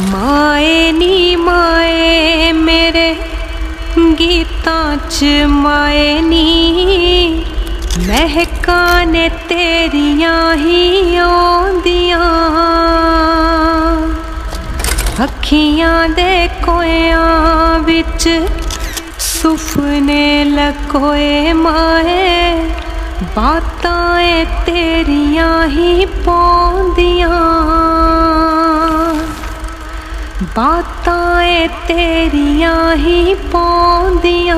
ਮਾਏ ਨੀ ਮਾਏ ਮੇਰੇ ਗੀਤਾਂ ਚ ਮਾਏ ਨੀ। ਮਹਿਕਾਂ ਨੇ ਤੇਰੀਆਂ ਹੀ ਆਉਂਦੀਆਂ। ਅੱਖੀਆਂ ਦੇ ਕੋਇਆਂ ਵਿੱਚ ਸੁਫਨੇ ਲਕੋਏ ਮਾਏ। ਬਾਤਾਂ ਏ ਤੇਰੀਆਂ ਹੀ ਪਾਉਂਦੀਆਂ ਬਾਤਾਂ ਏ ਤੇਰੀਆਂ ਹੀ ਪਾਉਂਦੀਆਂ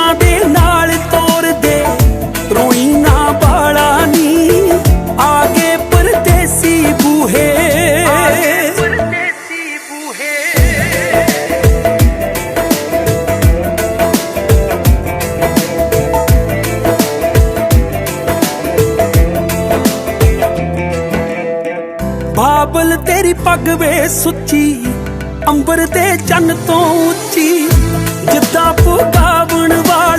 ਬਾਬਲ ਤੇਰੀ ਪੱਗ ਵੇ ਸੁੱਚੀ ਅੰਬਰ ਤੇ ਚੰਨ ਤੋਂ ਉੱਚੀ ਜਿੱਦਾਂ ਪੁਗਾਵਣ ਵਾ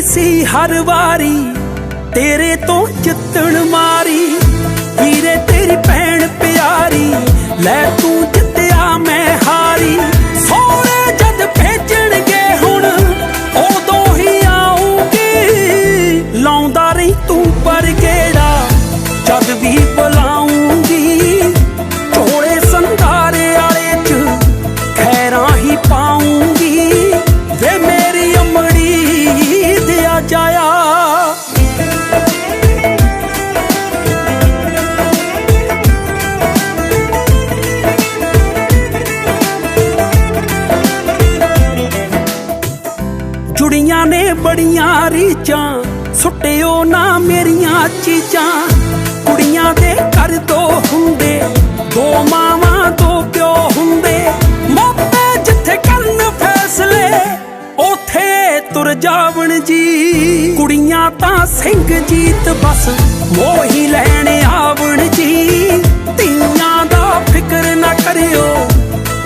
ਪੈਂਦੀ ਸੀ ਹਰ ਵਾਰੀ, ਤੇਰੇ ਤੋਂ ਜਿੱਤਣ ਮਾਰੀ। ਵੀਰੇ, ਤੇਰੀ ਭੈਣ ਪਿਆਰੀ, ਲੈ ਤੂੰ ਜਿੱਤਿਆ ਮੈਂ ਹਾਰੀ। ਸੋਹਣੇ ਜਦ ਭੇਜਣਗੇ ਹੁਣ, ਉਦੋਂ ਹੀ ਆਉਂਗੀ ਲਾਉਂਦਾ ਰਹੀ ਤੂੰ ਪਰ ਗੇੜਾ, ਜਦ ਵੀ ਬੜੀਆਂ ਰੀਚਾਂ ਸੁੱਟਿਓ ਨਾ ਮੇਰੀਆਂ ਚੀਜ਼ਾਂ। ਕੁੜੀਆਂ ਦੇ ਘਰ ਦੋ ਹੁੰਦੇ, ਦੋ ਮਾਵਾਂ, ਦੋ ਪਿਓ ਹੁੰਦੇ। ਮੋਪੇ ਜਿੱਥੇ ਕਰਨ ਫੈਸਲੇ, ਉਥੇ ਤੁਰ ਜਾਵਣ ਜੀ। ਕੁੜੀਆਂ ਤਾਂ ਸਿੰਘ ਜੀਤ ਬਸ, ਮੋਹੀ ਲੈਣ ਆਵਣ ਜੀ। ਧੀਆਂ ਦਾ ਫਿਕਰ ਨਾ ਕਰਿਓ,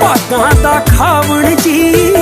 ਭਾਗਾਂ ਦਾ ਖਾਵਣ ਜੀ।